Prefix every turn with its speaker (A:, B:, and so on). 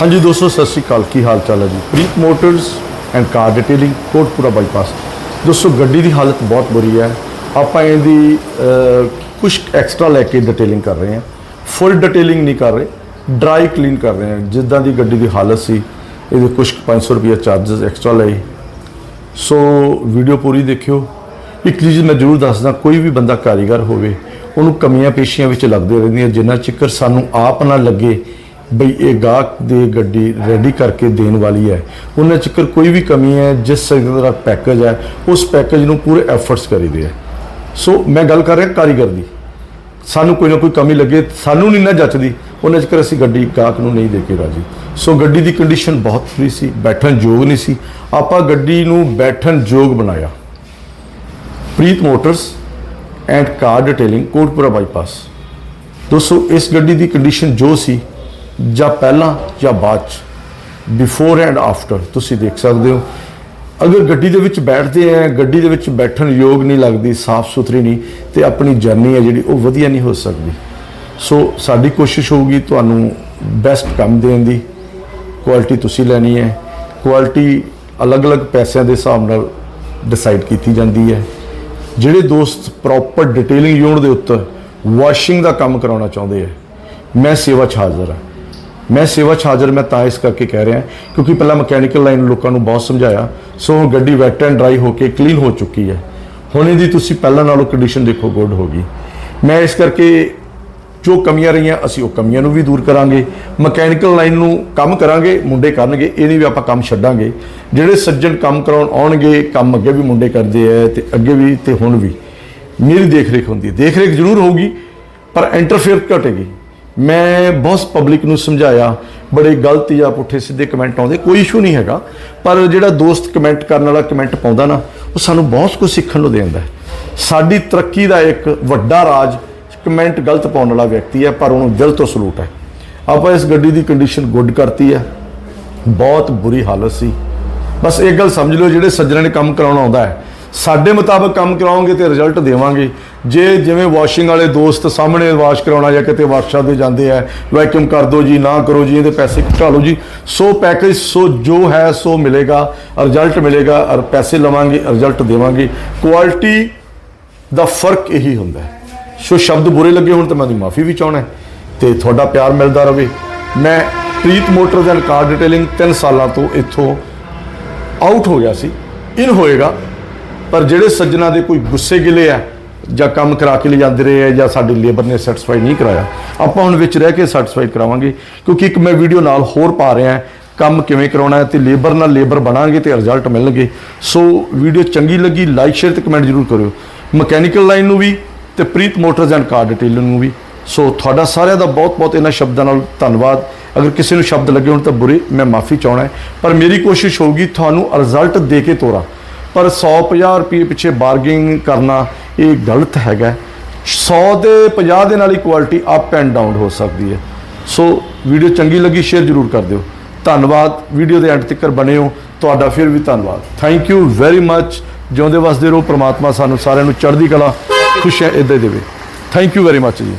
A: ਹਾਂਜੀ ਦੋਸਤੋ, ਸਤਿ ਸ਼੍ਰੀ ਅਕਾਲ। ਕੀ ਹਾਲ ਚਾਲ ਹੈ ਜੀ? Preet motors and car detailing Kotpura bypass ਦੋਸਤੋ, ਗੱਡੀ ਦੀ ਹਾਲਤ ਬਹੁਤ ਬੁਰੀ ਹੈ। ਆਪਾਂ ਇਹਦੀ ਕੁਝ ਐਕਸਟਰਾ ਲੈ ਕੇ ਡਿਟੇਲਿੰਗ ਕਰ ਰਹੇ ਹਾਂ। ਫੁੱਲ ਡਿਟੇਲਿੰਗ ਨਹੀਂ ਕਰ ਰਹੇ ਡਰਾਈ ਕਲੀਨ ਕਰ ਰਹੇ ਹਾਂ। ਜਿੱਦਾਂ ਦੀ ਗੱਡੀ ਦੀ ਹਾਲਤ ਸੀ, ਇਹਦੇ ਕੁਝ 500 ਰੁਪਏ ਚਾਰजेस ਐਕਸਟਰਾ ਲਏ। ਸੋ ਵੀਡੀਓ ਪੂਰੀ ਦੇਖਿਓ। ਇੱਕ ਚੀਜ਼ ਮੈਂ ਜ਼ਰੂਰ ਦੱਸਦਾ, ਕੋਈ ਵੀ ਬੰਦਾ ਕਾਰੀਗਰ ਹੋਵੇ, ਉਹਨੂੰ ਕਮੀਆਂ ਪੇਸ਼ੀਆਂ ਵਿੱਚ ਲੱਗਦੇ ਰਹਿੰਦੀਆਂ ਜਿੰਨਾ ਚਿਕਰ ਸਾਨੂੰ ਆਪ ਨਾ ਲੱਗੇ ਬਈ ਇਹ ਗਾਹਕ ਦੇ ਗੱਡੀ ਰੈਡੀ ਕਰਕੇ ਦੇਣ ਵਾਲੀ ਹੈ। ਉਹਨਾਂ ਚੱਕਰ ਕੋਈ ਵੀ ਕਮੀ ਹੈ, ਜਿਸ ਦਾ ਪੈਕੇਜ ਹੈ, ਉਸ ਪੈਕੇਜ ਨੂੰ ਪੂਰੇ ਐਫਰਟਸ ਕਰੀਦੇ ਹੈ। ਸੋ ਮੈਂ ਗੱਲ ਕਰ ਰਿਹਾ ਕਾਰੀਗਰ ਦੀ। ਸਾਨੂੰ ਕੋਈ ਨਾ ਕੋਈ ਕਮੀ ਲੱਗੇ, ਸਾਨੂੰ ਨਹੀਂ ਨਾ ਜੱਚਦੀ। ਉਹਨਾਂ ਚੱਕਰ ਅਸੀਂ ਗੱਡੀ ਗਾਹਕ ਨੂੰ ਨਹੀਂ ਦੇ ਕੇ ਰਾਜੀ। ਸੋ ਗੱਡੀ ਦੀ ਕੰਡੀਸ਼ਨ ਬਹੁਤ ਫਰੀ ਸੀ, ਬੈਠਣ ਯੋਗ ਨਹੀਂ ਸੀ। ਆਪਾਂ ਗੱਡੀ ਨੂੰ ਬੈਠਣ ਯੋਗ ਬਣਾਇਆ। Preet motors and car detailing, Kotpura bypass. ਦੋਸਤੋ, ਇਸ ਗੱਡੀ ਦੀ ਕੰਡੀਸ਼ਨ ਜੋ ਸੀ ਜਾਂ ਪਹਿਲਾਂ ਜਾਂ ਬਾਅਦ ਚ ਬਿਫੋਰ ਐਂਡ ਆਫਟਰ ਤੁਸੀਂ ਦੇਖ ਸਕਦੇ ਹੋ। ਅਗਰ ਗੱਡੀ ਦੇ ਵਿੱਚ ਬੈਠਦੇ ਆ, ਗੱਡੀ ਦੇ ਵਿੱਚ ਬੈਠਣ ਯੋਗ ਨਹੀਂ ਲੱਗਦੀ, ਸਾਫ਼ ਸੁਥਰੀ ਨਹੀਂ, ਤੇ ਆਪਣੀ ਜਰਨੀ ਹੈ ਜਿਹੜੀ, ਉਹ ਵਧੀਆ ਨਹੀਂ ਹੋ ਸਕਦੀ। ਸੋ ਸਾਡੀ ਕੋਸ਼ਿਸ਼ ਹੋਊਗੀ ਤੁਹਾਨੂੰ ਬੈਸਟ ਕੰਮ ਦੇਣ ਦੀ। ਕੁਆਲਿਟੀ ਤੁਸੀਂ ਲੈਣੀ ਹੈ। ਕੁਆਲਿਟੀ ਅਲੱਗ-ਅਲੱਗ ਪੈਸਿਆਂ ਦੇ ਹਿਸਾਬ ਨਾਲ ਡਿਸਾਈਡ ਕੀਤੀ ਜਾਂਦੀ ਹੈ। ਜਿਹੜੇ ਦੋਸਤ ਪ੍ਰੋਪਰ ਡਿਟੇਲਿੰਗ ਯੂਨਿਟ ਦੇ ਉੱਤੇ ਵਾਸ਼ਿੰਗ ਦਾ ਕੰਮ ਕਰਾਉਣਾ ਚਾਹੁੰਦੇ ਆ, ਮੈਂ ਸੇਵਾ 'ਚ ਹਾਜ਼ਰ ਹਾਂ। ਮੈਂ ਸੇਵਾ 'ਚ ਹਾਜ਼ਰ, ਮੈਂ ਤਾਂ ਇਸ ਕਰਕੇ ਕਹਿ ਰਿਹਾ, ਕਿਉਂਕਿ ਪਹਿਲਾਂ ਮਕੈਨੀਕਲ ਲਾਈਨ ਲੋਕਾਂ ਨੂੰ ਬਹੁਤ ਸਮਝਾਇਆ। ਸੋ ਹੁਣ ਗੱਡੀ ਵੈਟ ਐਂਡ ਡਰਾਈ ਹੋ ਕੇ ਕਲੀਨ ਹੋ ਚੁੱਕੀ ਹੈ। ਹੁਣ ਇਹਦੀ ਤੁਸੀਂ ਪਹਿਲਾਂ ਨਾਲੋਂ ਕੰਡੀਸ਼ਨ ਦੇਖੋ ਗੁੱਡ ਹੋ ਗਈ। ਮੈਂ ਇਸ ਕਰਕੇ ਜੋ ਕਮੀਆਂ ਰਹੀਆਂ, ਅਸੀਂ ਉਹ ਕਮੀਆਂ ਨੂੰ ਵੀ ਦੂਰ ਕਰਾਂਗੇ। ਮਕੈਨੀਕਲ ਲਾਈਨ ਨੂੰ ਕੰਮ ਕਰਾਂਗੇ, ਮੁੰਡੇ ਕਰਨਗੇ, ਇਹ ਨਹੀਂ ਵੀ ਆਪਾਂ ਕੰਮ ਛੱਡਾਂਗੇ। ਜਿਹੜੇ ਸੱਜਣ ਕੰਮ ਕਰਾਉਣ ਆਉਣਗੇ, ਕੰਮ ਅੱਗੇ ਵੀ ਮੁੰਡੇ ਕਰਦੇ ਆ ਤੇ ਅੱਗੇ ਵੀ, ਤੇ ਹੁਣ ਵੀ। ਮੇਰੀ ਦੇਖ ਰੇਖ ਹੁੰਦੀ ਹੈ। ਦੇਖ ਰੇਖ ਜ਼ਰੂਰ ਹੋਊਗੀ, ਪਰ ਇੰਟਰਫੇਅਰ ਘਟੇਗੀ। ਮੈਂ ਬਹੁਤ ਪਬਲਿਕ ਨੂੰ ਸਮਝਾਇਆ, ਬੜੇ ਗਲਤ ਜਾਂ ਪੁੱਠੇ ਸਿੱਧੇ ਕਮੈਂਟ ਆਉਂਦੇ, ਕੋਈ ਇਸ਼ੂ ਨਹੀਂ ਹੈਗਾ, ਪਰ ਜਿਹੜਾ ਦੋਸਤ ਕਮੈਂਟ ਕਰਨ ਵਾਲਾ ਕਮੈਂਟ ਪਾਉਂਦਾ ਨਾ, ਉਹ ਸਾਨੂੰ ਬਹੁਤ ਕੁਝ ਸਿੱਖਣ ਨੂੰ ਦਿੰਦਾ ਹੈ। ਸਾਡੀ ਤਰੱਕੀ ਦਾ ਇੱਕ ਵੱਡਾ ਰਾਜ ਕਮੈਂਟ ਗਲਤ ਪਾਉਣ ਵਾਲਾ ਵਿਅਕਤੀ ਹੈ, ਪਰ ਉਹਨੂੰ ਦਿਲ ਤੋਂ ਸਲੂਟ ਹੈ। ਆਪਾਂ ਇਸ ਗੱਡੀ ਦੀ ਕੰਡੀਸ਼ਨ ਗੁੱਡ ਕਰਤੀ ਹੈ, ਬਹੁਤ ਬੁਰੀ ਹਾਲਤ ਸੀ। ਬਸ ਇੱਕ ਗੱਲ ਸਮਝ ਲਓ, ਜਿਹੜੇ ਸੱਜਣਾਂ ਨੇ ਕੰਮ ਕਰਾਉਣਾ ਆਉਂਦਾ ਹੈ ਸਾਡੇ ਮੁਤਾਬਕ ਕੰਮ ਕਰਾਉਂਗੇ ਤੇ ਰਿਜ਼ਲਟ ਦੇਵਾਂਗੇ। ਜੇ ਜਿਵੇਂ ਵਾਸ਼ਿੰਗ ਵਾਲੇ ਦੋਸਤ ਸਾਹਮਣੇ ਵਾਸ਼ ਕਰਾਉਣਾ ਜਾਂ ਕਿਤੇ ਵਰਕਸ਼ਾਪ 'ਤੇ ਜਾਂਦੇ ਆ ਵੈਕਿਊਮ ਕਰ ਦਿਓ ਜੀ, ਨਾ ਕਰੋ ਜੀ, ਇਹਦੇ ਪੈਸੇ ਘਟਾ ਲਓ ਜੀ। ਸੋ ਪੈਕੇਜ ਸੋ ਜੋ ਹੈ, ਸੋ ਮਿਲੇਗਾ ਰਿਜ਼ਲਟ ਮਿਲੇਗਾ ਔਰ ਪੈਸੇ ਲਵਾਂਗੇ ਰਿਜ਼ਲਟ ਦੇਵਾਂਗੇ। ਕੁਆਲਿਟੀ ਦਾ ਫ਼ਰਕ ਇਹੀ ਹੁੰਦਾ ਹੈ। ਸੋ ਸ਼ਬਦ ਬੁਰੇ ਲੱਗੇ ਹੁਣ ਤਾਂ ਮੈਂ ਦੀ ਮਾਫੀ ਵੀ ਚਾਹਣਾ ਤੇ ਤੁਹਾਡਾ ਪਿਆਰ ਮਿਲਦਾ ਰਹੇ। ਮੈਂ Preet motors and car detailing 3 ਸਾਲਾਂ ਤੋਂ ਇੱਥੋਂ ਆਊਟ ਹੋ ਗਿਆ ਸੀ। ਇਨ ਹੋਏਗਾ। ਪਰ ਜਿਹੜੇ ਸੱਜਣਾ ਦੇ ਕੋਈ ਗੁੱਸੇ ਗਿਲੇ ਆ ਜਾਂ ਕੰਮ ਕਰਾ ਕੇ ਲੈ ਰਹੇ ਆ ਜਾਂ ਸਾਡੀ ਲੇਬਰ ਨੇ ਸੈਟੀਸਫਾਈ ਨਹੀਂ ਕਰਾਇਆ, ਆਪਾਂ ਹੁਣ ਵਿੱਚ ਰਹਿ ਕੇ ਸੈਟੀਸਫਾਈ ਕਰਾਵਾਂਗੇ। ਕਿਉਂਕਿ ਇੱਕ ਮੈਂ ਵੀਡੀਓ ਨਾਲ ਹੋਰ ਪਾ ਰਿਹਾ, ਕੰਮ ਕਿਵੇਂ ਕਰਾਉਣਾ ਹੈ ਤੇ ਲੇਬਰ ਨਾਲ ਲੇਬਰ ਬਣਾਂਗੇ ਤੇ ਰਿਜ਼ਲਟ ਮਿਲਣਗੇ। ਸੋ ਵੀਡੀਓ ਚੰਗੀ ਲੱਗੀ ਲਾਈਕ ਸ਼ੇਅਰ ਤੇ ਕਮੈਂਟ ਜ਼ਰੂਰ ਕਰਿਓ। ਮਕੈਨੀਕਲ ਲਾਈਨ ਨੂੰ ਵੀ ਤੇ ਪ੍ਰੀਤ ਮੋਟਰਸ ਐਂਡ ਕਾਰ ਡਿਟੇਲਰ ਨੂੰ ਵੀ। ਸੋ ਤੁਹਾਡਾ ਸਾਰਿਆਂ ਦਾ ਬਹੁਤ ਬਹੁਤ ਇਹਨਾਂ ਸ਼ਬਦਾਂ ਨਾਲ ਧੰਨਵਾਦ। ਅਗਰ ਕਿਸੇ ਨੂੰ ਸ਼ਬਦ ਲੱਗੇ ਹੋਣ ਤਾਂ ਬੁਰੇ, ਮੈਂ ਮਾਫੀ ਚਾਹਣਾ ਪਰ ਮੇਰੀ ਕੋਸ਼ਿਸ਼ ਹੋਊਗੀ ਤੁਹਾਨੂੰ ਰਿਜ਼ਲਟ ਦੇ ਕੇ ਤੋਰਾਂ। ਪਰ 150 ਰੁਪਏ ਪਿੱਛੇ ਬਾਰਗੇਨਿੰਗ ਕਰਨਾ ਇਹ ਗਲਤ ਹੈਗਾ। 100 ਦੇ 50 ਦੇ ਨਾਲ ਹੀ ਕੁਆਲਿਟੀ ਅਪ ਐਂਡ ਡਾਊਨ ਹੋ ਸਕਦੀ ਹੈ। ਸੋ ਵੀਡੀਓ ਚੰਗੀ ਲੱਗੀ ਸ਼ੇਅਰ ਜ਼ਰੂਰ ਕਰ ਦਿਓ। ਧੰਨਵਾਦ। ਵੀਡੀਓ ਦੇ ਐਂਡ ਤੱਕ ਬਣੇ ਹੋ। ਤੁਹਾਡਾ ਫਿਰ ਵੀ ਧੰਨਵਾਦ। ਥੈਂਕ ਯੂ ਵੈਰੀ ਮੱਚ ਜਿਉਂਦੇ ਵਸਦੇ ਰਹੋ, ਪ੍ਰਮਾਤਮਾ ਸਾਨੂੰ ਸਾਰਿਆਂ ਨੂੰ ਚੜ੍ਹਦੀ ਕਲਾ, ਖੁਸ਼ੀਆਂ ਇਦਾਂ ਦੇਵੇ। ਥੈਂਕ ਯੂ ਵੈਰੀ ਮੱਚ ਜੀ।